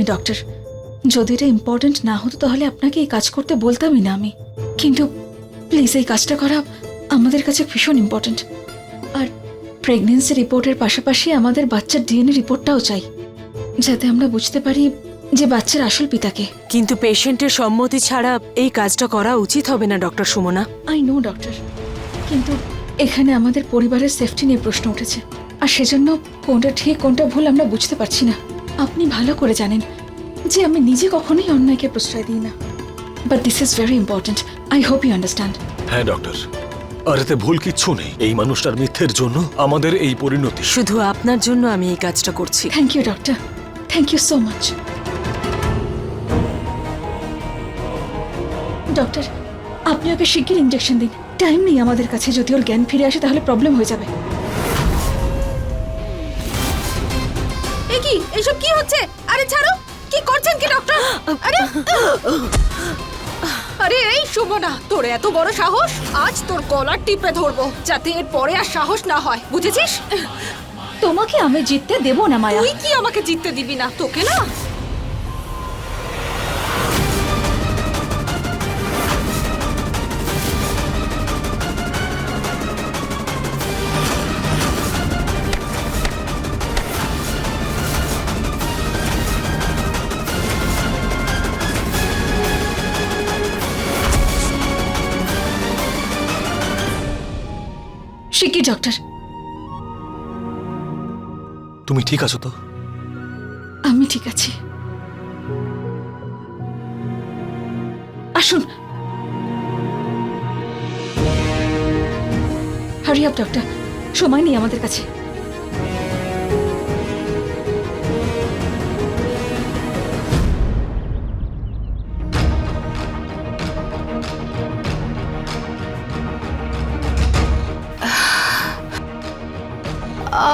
Me doctor. যদি এটা important না হতো তাহলে আপনাকে এই কাজ করতে বলতামই না আমি। কিন্তু প্লিজ এই কাজটা করা আমাদের কাছে ভীষণ ইম্পর্ট্যান্ট আর প্রেগনেন্সি রিপোর্টের পাশাপাশি আমাদের বাচ্চার ডিএনএ রিপোর্টটাও চাই। যাতে আমরা বুঝতে পারি যে বাচ্চার আসল পিতাকে। কিন্তু পেশেন্টের সম্মতি ছাড়া এই কাজটা করা উচিত হবে না doctor Sumana. I know doctor কিন্তু এখানে আমাদের পরিবারের সেফটি নিয়ে প্রশ্ন উঠেছে। আর সেজন্য কোনটা ঠিক কোনটা ভুল আমরা বুঝতে পারছি না। আপনি ভালো করে জানেন যে আমি নিজে কখনোই অন্যায়কে প্রশ্রয় দিই না। But this is very important I hope you understand হ্যাঁ ডক্টর আর এতে ভুল কিচ্ছু নেই। এই মানুষটার মিথ্যের জন্য আমাদের এই পরিণতি। শুধু আপনার জন্য আমি এই কাজটা করছি। Thank you doctor thank you so much doctor আপনি ওকে শিগগির ইঞ্জেকশন দিন। টাইম নেই আমাদের কাছে। যদি ওর জ্ঞান ফিরে আসে তাহলে প্রবলেম হয়ে যাবে। ছাড়ো। কি করছেন কি ডক্টর আরে আরে এই সুমনা তোর এত বড় সাহস? আজ তোর গলার টিপে ধরবো যাতে এর পরে আর সাহস না হয়। বুঝেছিস? তোমাকে আমি জিততে দেবো না মায়া। তুই কি আমাকে জিততে দিবি না? তোকে না? শিগগির ডক্টর। তুমি ঠিক আছো তো? আমি ঠিক আছি। আসুন। হারি আপ ডক্টর সময় নেই আমাদের কাছে। অনেক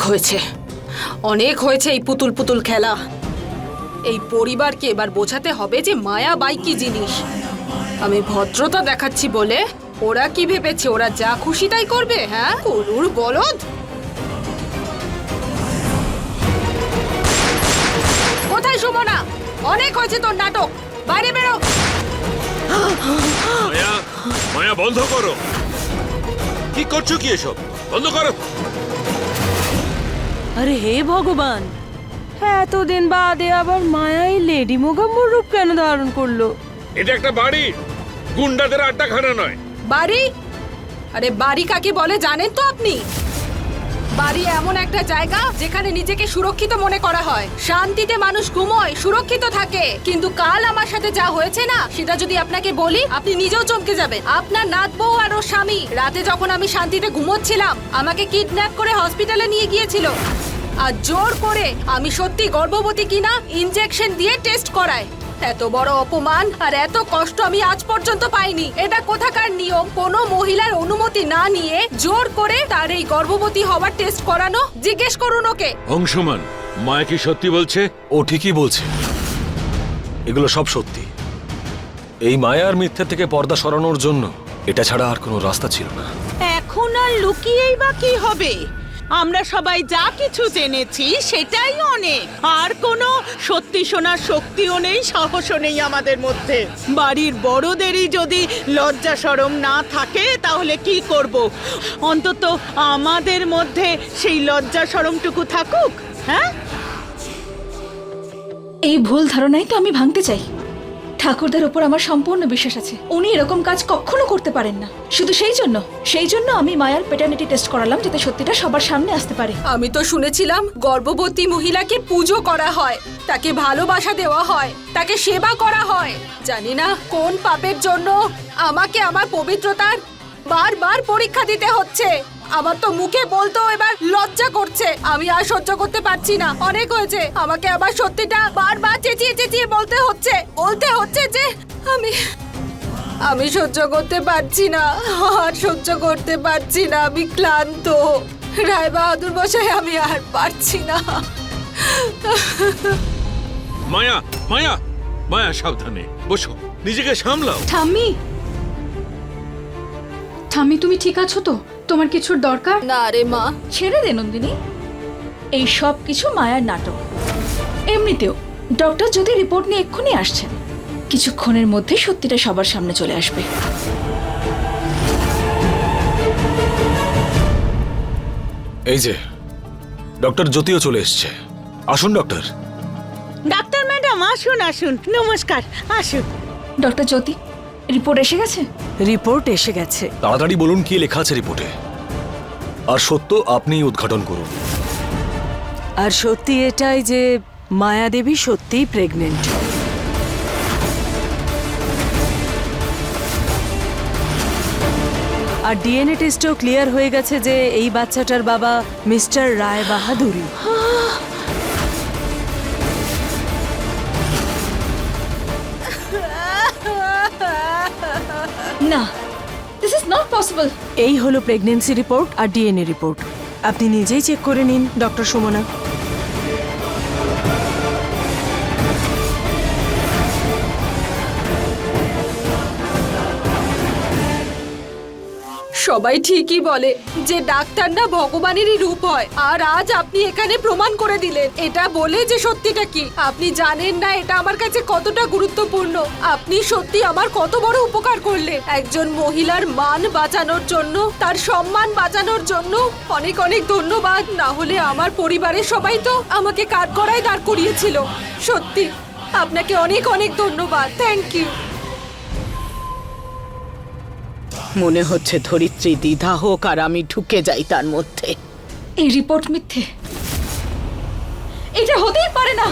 হয়েছে। অনেক হয়েছে এই পুতুল পুতুল খেলা। এই পরিবারকে এবার বোঝাতে হবে যে মায়া বাই কি জিনিস। আমি ভদ্রতা দেখাচ্ছি বলে ওরা কি ভেবেছে? ওরা যা খুশি তাই করবে হ্যাঁ? কলুর বলদ। কোথায় সুমনা? অনেক হয়েছে তোর নাটক। বাইরে বেরো। মায়া মায়া বন্ধ করো। কি করছ কি এসব? বন্ধ করো। আরে হে ভগবান! এতদিন বাদে আবার মায়াই লেডি মোগাম্বর রূপ কেন ধারণ করল? এটা একটা বাড়ি। গুন্ডাদের আড্ডাখানা নয়। বাড়ি? আরে বাড়ি কাকে বলে জানেন তো আপনি? বাড়ি এমন একটা জায়গা যেখানে নিজেকে সুরক্ষিত মনে করা হয়। শান্তিতে মানুষ ঘুমোয়, সুরক্ষিত থাকে। কিন্তু কাল আমার সাথে যা হয়েছে না, সেটা যদি আপনাকে বলি, আপনি নিজেও চমকে যাবেন। আপনার নাত বউ আর ওর স্বামী, রাতে যখন আমি শান্তিতে ঘুমোচ্ছিলাম, আমাকে কিডন্যাপ করে হসপিটালে নিয়ে গিয়েছিল। আর জোর করে আমি সত্যি গর্ভবতী কিনা, ইনজেকশন দিয়ে টেস্ট করায়। এত বড় অপমান আর এত কষ্ট আমি আজ পর্যন্ত পাইনি। এটা কোথাকার নিয়ম? কোনো মহিলার অনুমতি না নিয়ে জোর করে তার এই গর্ভবতী হওয়ার টেস্ট করানো? জিজ্ঞেস করুন ওকে। অংশমান মায়া কি সত্যি বলছে? ও ঠিকই বলছে। এগুলো সব সত্যি। এই মায়ার মিথ্যে থেকে পর্দা সরানোর জন্য এটা ছাড়া আর কোনো রাস্তা ছিল না। এখন আর লুকিয়েই বা কি হবে? আমরা সবাই যা কিছু জেনেছি সেটাই অনেক। আর কোনো সত্যি শোনার শক্তিও নেই, সাহসও নেই আমাদের মধ্যে। বাড়ির বড়দেরই যদি লজ্জা সরম না থাকে, তাহলে কি করব? অন্তত আমাদের মধ্যে সেই লজ্জা সরমটুকু থাকুক হ্যাঁ? এই ভুল ধারণাই তো আমি ভাঙতে চাই। ঠাকুরদার উপর আমার সম্পূর্ণ বিশ্বাস আছে। উনি এরকম কাজ কখনো করতে পারেন না। শুধু সেই জন্য সেই জন্য আমি মায়ার পেটার্নিটি টেস্ট করালাম যাতে সত্যিটা সবার সামনে আসতে পারে। আমি তো শুনেছিলাম গর্ভবতী মহিলাকে পুজো করা হয়, তাকে ভালোবাসা দেওয়া হয়, তাকে সেবা করা হয়। জানি না কোন পাপের জন্য আমাকে আমার পবিত্রতার বারবার পরীক্ষা দিতে হচ্ছে। আমার তো মুখে বলতো এবার লজ্জা করছে। আমি আর সহ্য করতে পারছি না। অনেক হয়েছে। আমাকে আবার সত্যিটা বারবার চেঁচিয়ে চেঁচিয়ে বলতে হচ্ছে। বলতে হচ্ছে যে আমি আমি সহ্য করতে পারছি না। আর সহ্য করতে পারছি না। আমি ক্লান্ত। রায় বাহাদুর বসাই আমি আর পারছি না। মায়া মায়া মায়া সাবধানে। বসো। নিজেকে সামলাও। ঠাম্মি। ঠাম্মি তুমি ঠিক আছো তো? তোমার কিছুর দরকার? না রে মা। ছেড়ে দে নন্দিনী। এই সব কিছু মায়ার নাটক। এমনিতেও ডক্টর যদি রিপোর্ট নিয়ে এক্ষুনি আসছেন কিছুক্ষণের মধ্যে সত্যিটা সবার সামনে চলে আসবে। এই যে ডক্টর জ্যোতিও চলে এসছে। আসুন ডক্টর। ডাক্তার ম্যাডাম আসুন আসুন। নমস্কার আসুন। ডক্টর জ্যোতি রিপোর্ট এসে গেছে? রিপোর্ট এসে গেছে। তাড়াতাড়ি বলুন কি লেখা আছে রিপোর্টে আর সত্য আপনিই উদ্ঘাটন করুন। আর সত্যি এটাই যে মায়াদেবী সত্যিই প্রেগনেন্ট আর ডিএনএ টেস্টও ক্লিয়ার হয়ে গেছে যে এই বাচ্চাটার বাবা মিস্টার রায় বাহাদুরি না দিস ইজ নট পসিবল এই হলো প্রেগনেন্সি রিপোর্ট আর ডিএনএ রিপোর্ট আপনি নিজেই চেক করে নিন ডক্টর সুমনা। সবাই ঠিকই বলে যে ডাক্তার না ভগবানেরই রূপ হয়। আর আজ আপনি এখানে প্রমাণ করে দিলেন। এটা বলে যে সত্যিটা কি? আপনি জানেন না এটা আমার কাছে কতটা গুরুত্বপূর্ণ। আপনি সত্যি আমার কত বড় উপকার করলেন। একজন মহিলার মান বাঁচানোর জন্য, তার সম্মান বাঁচানোর জন্য অনেক অনেক ধন্যবাদ। না হলে আমার পরিবারের সবাই তো আমাকে কাঠগড়ায় দাঁড় করিয়েছিল। সত্যি, আপনাকে অনেক অনেক ধন্যবাদ। থ্যাংক ইউ মনে হচ্ছে ধরিত্রী দ্বিধা হোক আর আমি ঢুকে যাই তার মধ্যে। এই রিপোর্ট মিথ্যে। এটা হতেই পারে না।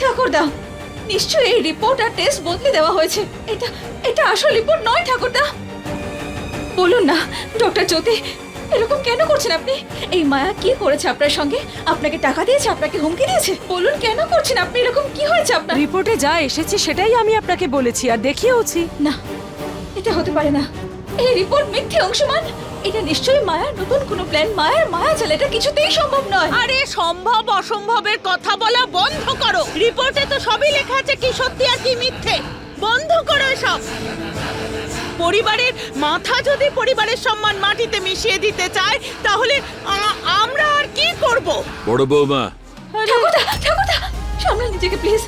ঠাকুরদা নিশ্চয়ই এই রিপোর্ট আর টেস্ট বদলে দেওয়া হয়েছে। এটা এটা আসল রিপোর্ট নয় ঠাকুরদা বলুন না ডক্টর জ্যোতি এরকম কেন করছেন আপনি? এই মায়া কি করেছে আপনার সঙ্গে? আপনাকে টাকা দিয়েছে আপনাকে হুমকি দিয়েছে? বলুন কেন করছেন আপনি? এরকম কি হয়েছে আপনার? রিপোর্টে যা এসেছে সেটাই আমি আপনাকে বলেছি আর দেখিয়েওছি। না এটা হতে পারে না। এই রিপোর্ট মিথ্যে অংশমান। এটা নিশ্চয়ই মায়ার নতুন কোনো প্ল্যান মায়ার মায়া চাল এটা কিছুতেই সম্ভব নয়। আরে সম্ভব অসম্ভবের কথা বলা বন্ধ করো। রিপোর্টে তো সবই লেখা আছে কি সত্যি আর কি মিথ্যে। বন্ধ করো এসব। পরিবারের মাথা যদি পরিবারের সম্মান মাটিতে মিশিয়ে দিতে চায় তাহলে আ- আমরা আর কি করব? বড় বৌমা। ঠাকুরদা ঠাকুরদা সামনে নিজেকে প্লিজ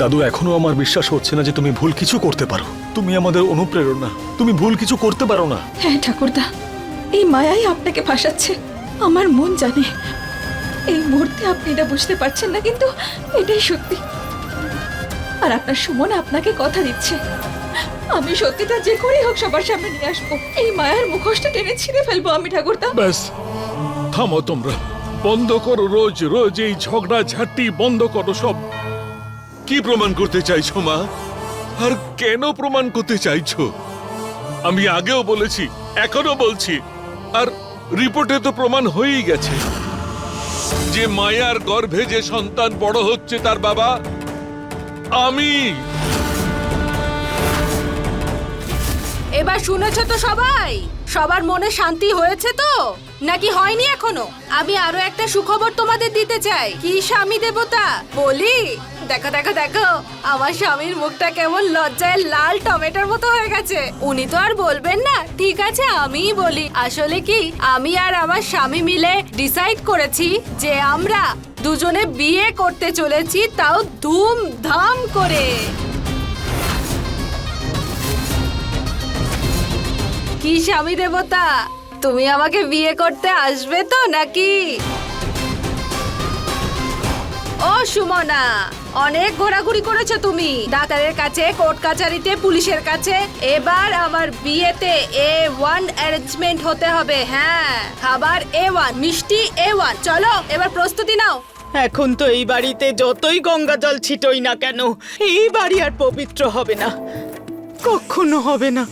দাদু এখনও আমার বিশ্বাস হচ্ছে না যে তুমি ভুল কিছু করতে পারো। তুমি আমাদের অনুপ্রেরণা। তুমি ভুল কিছু করতে পারো না। হ্যাঁ ঠাকুরদা। এই মায়াই আপনাকে ফাঁসাচ্ছে। আমার মন জানে। এই মুহূর্তে আপনি এটা বুঝতে পারছেন না কিন্তু এটাই সত্যি। আর আপনার সুমন আপনাকে কথা দিচ্ছে। আমি সত্যিটা যে করেই হোক সবার সামনে নিয়ে আসব। এই মায়ার মুখোশটা টেনে ছিঁড়ে ফেলব আমি ঠাকুরদা। ব্যাস থামো তোমরা। বন্ধ করো রোজ রোজ এই ঝগড়া ঝাঁটি বন্ধ করো সব। কি প্রমাণ করতে চাইছো, মা? আর কেন প্রমাণ করতে চাইছো? আমি আগেও বলেছি এখনও বলছি, আর রিপোর্টে তো প্রমাণ হয়েই গেছে। যে মায়ার গর্ভে যে সন্তান বড় হচ্ছে তার বাবা, আমি। শুনেছো তো সবাই? সবার মনে শান্তি হয়েছে তো? নাকি হয়নি এখনও? আমি আরও একটা সুখবর তোমাদের দিতে চাই। কি স্বামী দেবতা? বলি? দেখো দেখো দেখো, আমার স্বামীর মুখটা কেমন লজ্জায় লাল টমেটোর মতো হয়ে গেছে। উনি তো আর বলবেন না। ঠিক আছে, আমিই বলি। আসলে কি, আমি আর আমার স্বামী মিলে ডিসাইড করেছি যে আমরা দুজনে বিয়ে করতে চলেছি তাও ধুমধাম করে। কি স্বামী দেবতা? তুমি আমাকে বিয়ে করতে আসবে তো নাকি? ও সুমনা, অনেক ঘোরাঘুরি করেছ তুমি। ডাক্তারের কাছে, কোর্ট কাচারিতে পুলিশের কাছে। এবার আমার বিয়েতে এ ওয়ান অ্যারেঞ্জমেন্ট হতে হবে হ্যাঁ। খাবার এ ওয়ান মিষ্টি এ ওয়ান চলো, এবার প্রস্তুতি নাও। এখন তো এই বাড়িতে যতই গঙ্গা জল ছিটই না কেন, এই বাড়ি আর পবিত্র হবে না। কখনো হবে না।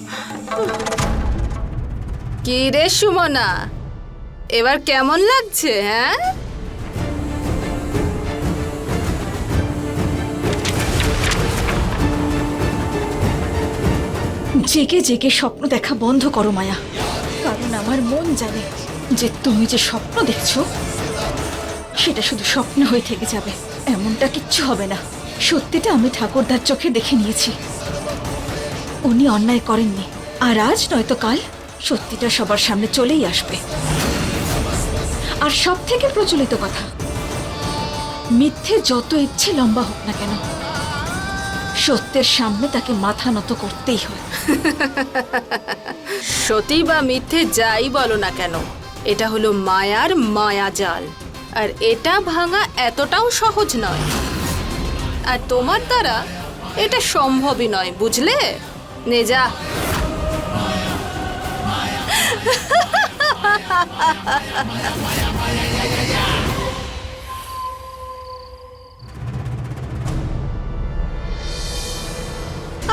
কি রে সুমনা? এবার কেমন লাগছে হ্যাঁ? জেগে জেগে স্বপ্ন দেখা বন্ধ করো, মায়া। কারণ আমার মন জানে যে তুমি যে স্বপ্ন দেখছ, সেটা শুধু স্বপ্ন হয়ে থেকে যাবে। এমনটা কিচ্ছু হবে না। সত্যিটা আমি ঠাকুরদার চোখে দেখে নিয়েছি। উনি অন্যায় করেননি। আর আজ নয়তো কাল সত্যিটা সবার সামনে চলেই আসবে। আর সব থেকে প্রচলিত কথা, মিথ্যে যত ইচ্ছে লম্বা হোক না কেন, সত্যের সামনে তাকে মাথা নত করতেই হয়। সতী বা মিথ্যে যাই বলো না কেন, এটা হলো মায়ার মায়াজাল। আর এটা ভাঙা এতটাও সহজ নয়। আর তোমার দ্বারা এটা সম্ভবই নয়, বুঝলে? নে যা।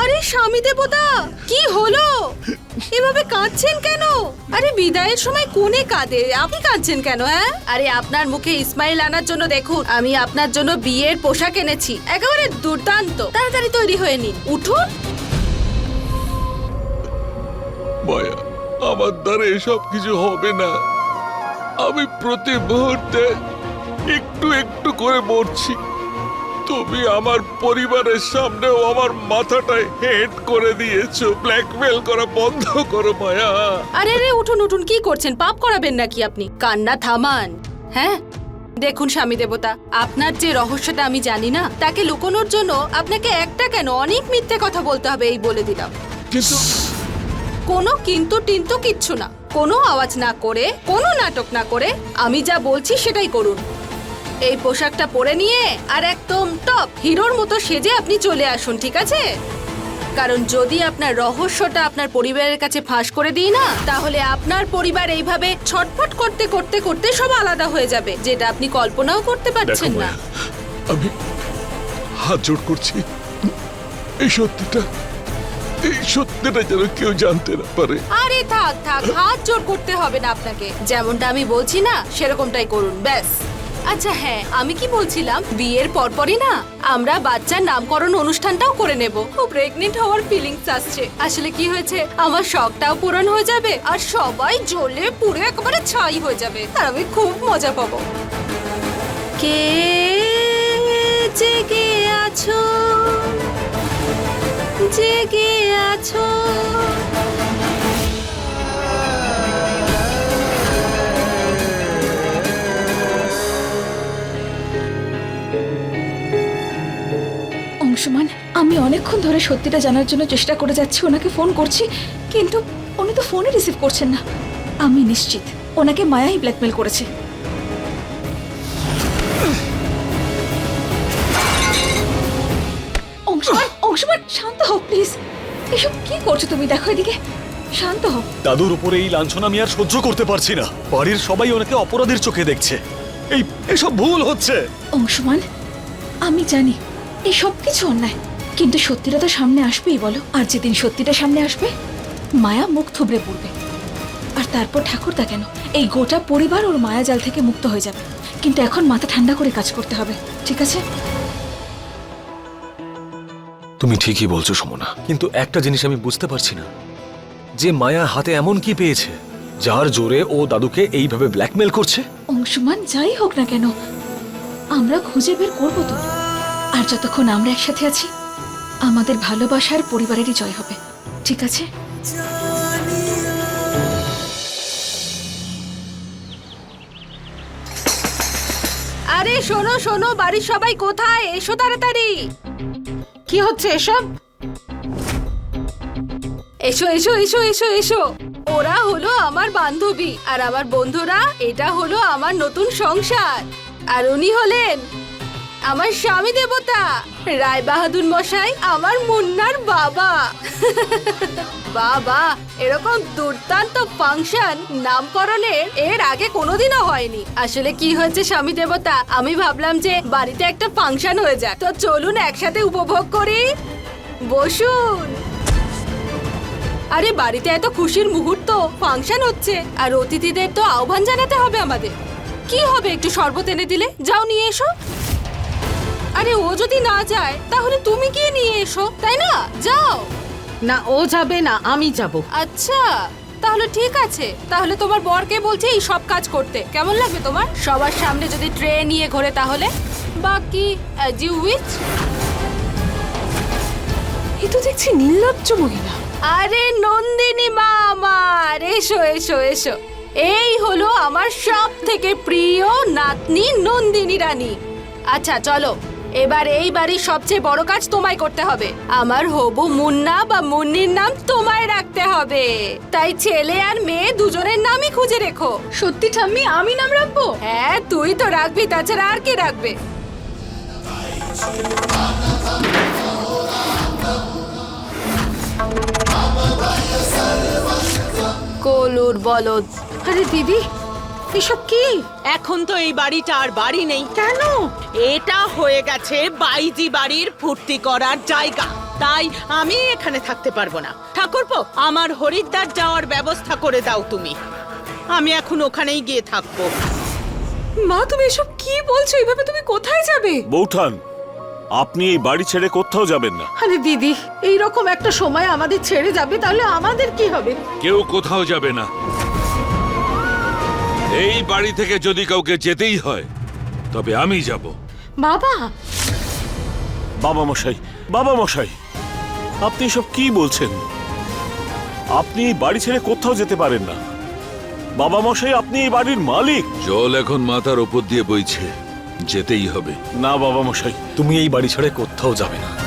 আরে স্বামী দেবতা কি হলো? এভাবে কাঁদছেন কেন? আরে বিদায়ের সময় কোনে কাঁদে আপনি কাঁদছেন কেন হ্যাঁ? আরে আপনার মুখে ইসমাইল আনার জন্য দেখুন আমি আপনার জন্য বিয়ের পোশাক এনেছি একেবারে দুর্দান্ত। তাড়াতাড়ি তৈরি হয়ে নিন উঠুন। মায়া আমার দ্বারা এসব কিছু হবে না। আমি প্রতি মুহূর্তে একটু একটু করে মরছি। তুমি আমার পরিবারের সামনেও আমার মাথাটায় হেড করে দিয়েছ। ব্ল্যাকমেল করা বন্ধ করো মায়া। আরে রে উঠুন উঠুন কি করছেন? পাপ করাবেন নাকি আপনি? কান্না থামান। হ্যাঁ? দেখুন স্বামী দেবতা আপনার যে রহস্যটা আমি জানি না তাকে লুকোনোর জন্য আপনাকে একটা কেন অনেক মিথ্যে কথা বলতে হবে এই বলে দিলাম। কিন্তু কোনো কিন্তু টিন্তু কিচ্ছু না। কোনো আওয়াজ না করে কোনো নাটক না করে আমি যা বলছি সেটাই করুন। এই পোশাকটা পরে নিয়ে আর একদম টপ হিরোর মতো সেজে আপনি চলে আসুন ঠিক আছে? কারণ যদি আপনার রহস্যটা আপনার পরিবারের কাছে ফাঁস করে দিই না তাহলে আপনার পরিবার এইভাবে ছটফট করতে করতে করতে সব আলাদা হয়ে যাবে যেটা আপনি কল্পনাও করতে পারছেন না। আমি হাত জোট করছি। এই সত্যিটা এই সত্যিটা যেন কেউ জানতে না পারে। আরে থাক থাক, হাত জোর করতে হবে না আপনাকে। যেমনটা আমি বলছি না, সেরকমটাই করুন, ব্যাস। আচ্ছা হ্যাঁ আমি কি বলছিলাম? বিয়ের পরপরই না? আমরা বাচ্চার নামকরণ অনুষ্ঠানটাও করে নেব। ও প্রেগনেন্ট হওয়ার ফিলিংস আসছে। আসলে কি হয়েছে? আমার শখটাও পূরণ হয়ে যাবে আর সবাই জ্বলে পুরো একেবারে ছাই হয়ে যাবে। আর আমি খুব মজা পাবো। কে জেগে আছো? জেগে আছো। অংশমান, আমি অনেকক্ষণ ধরে সত্যিটা জানার জন্য চেষ্টা করে যাচ্ছি, ওনাকে ফোন করছি, কিন্তু উনি তো ফোনে রিসিভ করছেন না। আমি নিশ্চিত, ওনাকে মায়াই ব্ল্যাকমেল করেছে। হও প্লিজ এসব কি করছ তুমি? দেখো এদিকে। শান্ত হও। দাদুর উপরে এই লাঞ্ছনা আমি আর সহ্য করতে পারছি না। বাড়ির সবাই ওনাকে অপরাধীর চোখে দেখছে। এই এসব ভুল হচ্ছে। অংশমান আমি জানি এই সব কিছু অন্যায় কিন্তু সত্যিটা তো সামনে আসবেই বলো। আর যেদিন সত্যিটা সামনে আসবে মায়া মুখ থুবড়ে পড়বে। আর তারপর ঠাকুরদা কেন? এই গোটা পরিবার ওর মায়া জাল থেকে মুক্ত হয়ে যাবে। কিন্তু এখন মাথা ঠান্ডা করে কাজ করতে হবে ঠিক আছে? তুমি ঠিকই বলছো সমনা। কিন্তু একটা জিনিস আমি বুঝতে পারছি না। যে মায়া হাতে এমন কি পেয়েছে যার জোরে ও দাদুকে এইভাবে ব্ল্যাকমেল করছে? অংশমান যাই হোক না কেন আমরা খুঁজে বের করব তো। আর যতক্ষণ আমরা একসাথে আছি আমাদের ভালোবাসার পরিবারেরই জয় হবে। ঠিক আছে? আরে শোনো শোনো বাড়ির সবাই কোথায়? এসো তাড়াতাড়ি। কি হচ্ছে এসব? এসো এসো এসো এসো এসো। ওরা হলো আমার বান্ধবী, আর আমার বন্ধুরা, এটা হলো আমার নতুন সংসার। আর উনি হলেন আমার স্বামী দেবতা। রায় বাহাদুর মশাই আমার মুন্নার বাবা। বাবা, এরকম দুর্দান্ত ফাংশন নামকরণের এর আগে কোনোদিনও হয়নি। আসলে কি হয়েছে স্বামী দেবতা? আমি ভাবলাম যে বাড়িতে একটা ফাংশন হয়ে যাক। তো চলুন একসাথে উপভোগ করি। বসুন। আরে, বাড়িতে এত খুশির মুহূর্ত, ফাংশন হচ্ছে। আর অতিথিদের তো আহ্বান জানাতে হবে আমাদের। কি হবে একটু শরবত এনে দিলে? যাও নিয়ে এসো। আরে ও যদি না যায় তাহলে তুমি গিয়ে নিয়ে এসো তাই না? যাও। না ও যাবে না আমি যাব। আচ্ছা তাহলে ঠিক আছে। তাহলে তোমার বরকে বলছে এই সব কাজ করতে। কেমন লাগবে তোমার? সবার সামনে যদি ট্রে নিয়ে ঘোরে তাহলে। বাকি অ্যাজ ইউ উইচ? এ তো দেখছি নির্লজ্জ মহিলা। আরে নন্দিনী মা আমার এসো এসো এসো। এই হলো আমার সব থেকে প্রিয় নাতনি নন্দিনী রানী। আচ্ছা চলো। এবার এই বাড়ির সবচেয়ে বড় কাজ তোমায় করতে হবে। আমার হবু মুন্না বা মুন্নির নাম তোমায় রাখতে হবে। তাই ছেলে আর মেয়ে দুজনের নামই খুঁজে রেখো। সত্যি ঠাম্মি আমি নাম রাখব? হ্যাঁ তুই তো রাখবি তাছাড়া আর কে রাখবে? কলুর বলদ। আরে দিদি এসব কি? এখন তো এই বাড়িটা আর বাড়ি নেই। কেন? এটা হয়ে গেছে বাইজি বাড়ির ফুর্তি করার জায়গা। তাই আমি এখানে থাকতে পারব না। ঠাকুরপো আমার হরিদ্বার যাওয়ার ব্যবস্থা করে দাও তুমি। আমি এখন ওখানেই গিয়ে থাকব। মা তুমি এসব কি বলছো? এইভাবে তুমি কোথায় যাবে? বৌঠান আপনি এই বাড়ি ছেড়ে কোথাও যাবেন না। আরে দিদি এই রকম একটা সময় আমাদের ছেড়ে যাবে তাহলে আমাদের কি হবে? কেউ কোথাও যাবে না। এই বাড়ি থেকে যদি কাউকে যেতেই হয় তবে আমি যাব। বাবা! বাবা মশাই বাবা মশাই আপনি এসব কি বলছেন? আপনি এই বাড়ি ছেড়ে কোথাও যেতে পারেন না। বাবা মশাই আপনি এই বাড়ির মালিক। জল এখন মাথার ওপর দিয়ে বইছে যেতেই হবে। না বাবা মশাই। তুমি এই বাড়ি ছেড়ে কোথাও যাবে না।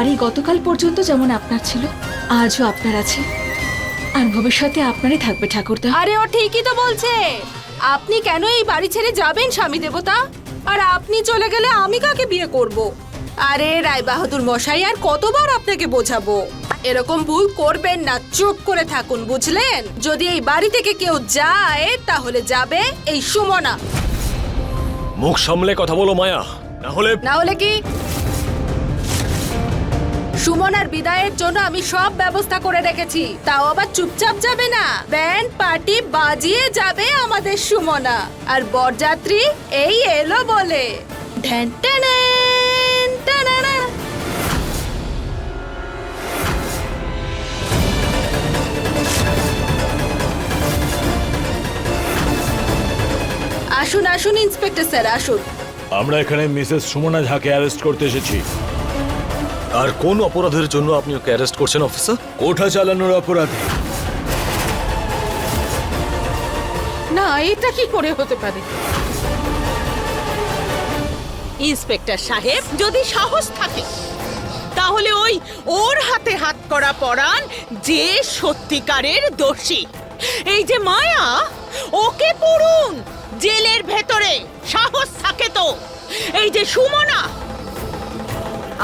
বাড়ি গতকাল পর্যন্ত যেমন আপনার ছিল আজও আপনার আছে। আর ভবিষ্যতে আপনারই থাকবে ঠাকুরদা। আরে ও ঠিকই তো বলছে। আপনি কেন এই বাড়ি ছেড়ে যাবেন স্বামী দেবতা? আর আপনি চলে গেলে আমি কাকে বিয়ে করব? আরে রায় বাহাদুর মশাই আর কতবার আপনাকে বোঝাবো? এরকম ভুল করবেন না চুপ করে থাকুন বুঝলেন? যদি এই বাড়ি থেকে কেউ যায় তাহলে যাবে এই সুমনা। মুখ সামলে কথা বলো মায়া। না হলে না হলে কি? সুমনার বিদায়ের জন্য আমি সব ব্যবস্থা করে রেখেছি। তাও আবার চুপচাপ যাবে না? ব্যান্ড, পার্টি বাজিয়ে যাবে আমাদের সুমনা। আর বরযাত্রী এই এলো বলে। আসুন আসুন, ইন্সপেক্টর স্যার, আসুন। আমরা এখানে মিসেস সুমনা ঝাকে অ্যারেস্ট করতে এসেছি। আর কোন অপরাধের জন্য আপনি ওকে অ্যারেস্ট করছেন অফিসার কোঠা চালানোর অপরাধে। না এটা কি করে হতে পারে? ইন্সপেক্টর সাহেব যদি সাহস থাকে তাহলে ওই ওর হাতে হাত করা পড়ান যে সত্যিকারের দোষী। এই যে মায়া ওকে পড়ুন জেলের ভেতরে সাহস থাকে তো। এই যে সুমনা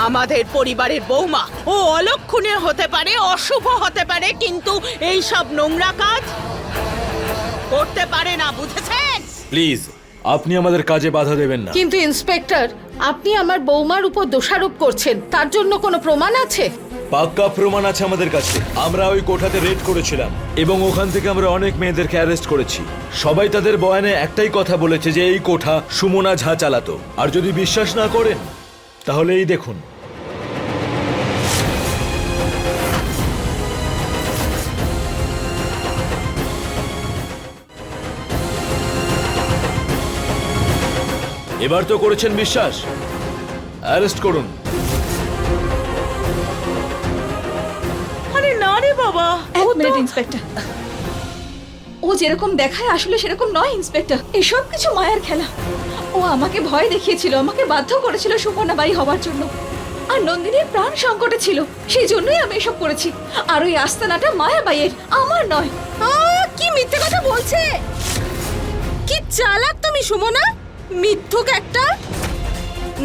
আমাদের পরিবারের বৌমা। ও অলক্ষণে হতে পারে অশুভ হতে পারে কিন্তু এই সব নোংরা কাজ করতে পারে না বুঝেছেন? প্লিজ আপনি আমাদের কাজে বাধা দেবেন না। কিন্তু ইন্সপেক্টর আপনি আমার বৌমার উপর দোষারোপ করছেন তার জন্য কোনো প্রমাণ আছে? পাক্কা প্রমাণ আছে আমাদের কাছে। আমরা ওই কোঠাতে রেড করেছিলাম এবং ওখান থেকে আমরা অনেক মেয়েদেরকে অ্যারেস্ট করেছি। সবাই তাদের বয়ানে একটাই কথা বলেছে যে এই কোঠা সুমনা ঝা চালাতো। আর যদি বিশ্বাস না করেন তাহলে এই দেখুন। এবার তো করেছেন বিশ্বাস। অ্যারেস্ট করুন। আরে না রে বাবা এক মিনিট ইন্সপেক্টর। ও যেরকম দেখায় আসলে সেরকম নয় ইন্সপেক্টর। এসব কিছু মায়ের খেলা। ও আমাকে ভয় দেখিয়েছিল আমাকে বাধ্য করেছিল সুপর্ণা বাই হওয়ার জন্য। আর নন্দিনীর প্রাণ সংকটে ছিল সেই জন্যই আমি এসব করেছি। আর ওই আস্তানাটা মায়া বাইয়ের আমার নয়। কি মিথ্যে কথা বলছে? কি চালাক তুমি সুমনা? মিথ্যুক একটা?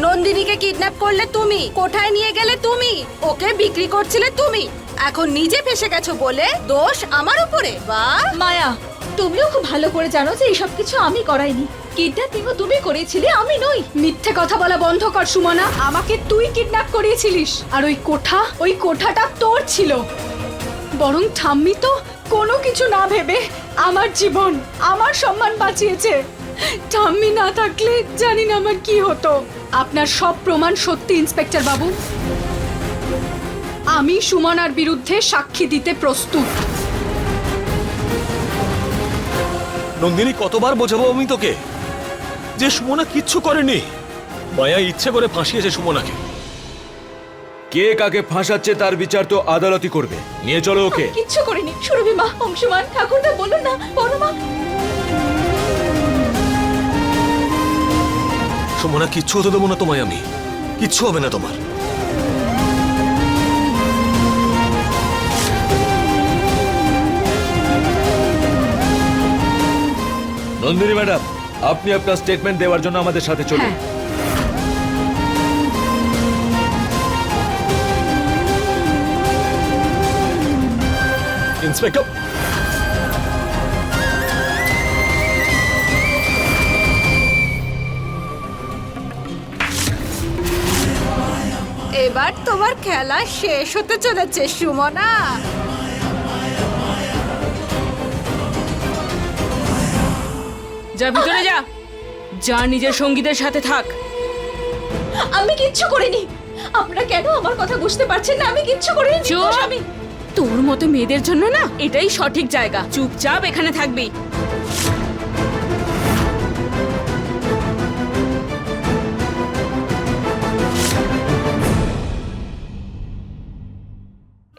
নন্দিনীকে কিডন্যাপ করলে তুমি কোঠায় নিয়ে গেলে তুমি ওকে বিক্রি করছিলে তুমি এখন নিজে ফেসে গেছো বলে দোষ আমার উপরে বাহ মায়া তুমিও খুব ভালো করে জানো যে এইসব কিছু আমি করাইনি। কিডন্যাপিংও তুমি করেছিলে, আমি নই। মিথ্যে কথা বলা বন্ধ কর, সুমনা। আমাকে তুই কিডন্যাপ করিয়েছিলিস। আর ওই কোঠা, ওই কোঠাটা তোর ছিল। বরং ঠাম্মি তো কোনো কিছু না ভেবে আমার জীবন, আমার সম্মান বাঁচিয়েছে। ঠাম্মি না থাকলে জানি না আমার কি হতো। আপনার সব প্রমাণ সত্যি, ইন্সপেক্টর বাবু। আমি সুমনার বিরুদ্ধে সাক্ষী দিতে প্রস্তুত। নন্দিনী কতবার বোঝাবো আমি তোকে? যে সুমনা কিচ্ছু করেনি। মায়া ইচ্ছে করে ফাঁসিয়েছে সুমনাকে। কে কাকে ফাঁসাচ্ছে তার বিচার তো আদালতই করবে। নিয়ে চলো ওকে। কিচ্ছু করিনি সুরভি মা অংশমান ঠাকুরদা বলুন না মা। সুমনা কিচ্ছু হতে দেবো না তোমায় আমি। কিচ্ছু হবে না তোমার। নন্দিনী ম্যাডাম আপনি আপনার স্টেটমেন্ট দেওয়ার জন্য আমাদের সাথে চলুন। হ্যাঁ। ইন্সপেক্টর এবার তোমার খেলা শেষ হতে চলেছে সুমনা। যা ভিতরে যা। যা নিজের সঙ্গীদের সাথে থাক। আমি কিচ্ছু করিনি। আপনারা কেন আমার কথা বুঝতে পারছেন না? আমি কিচ্ছু করিনি। চুপ! আমি। তোর মতো মেয়েদের জন্য না এটাই সঠিক জায়গা। চুপচাপ এখানে থাকবি।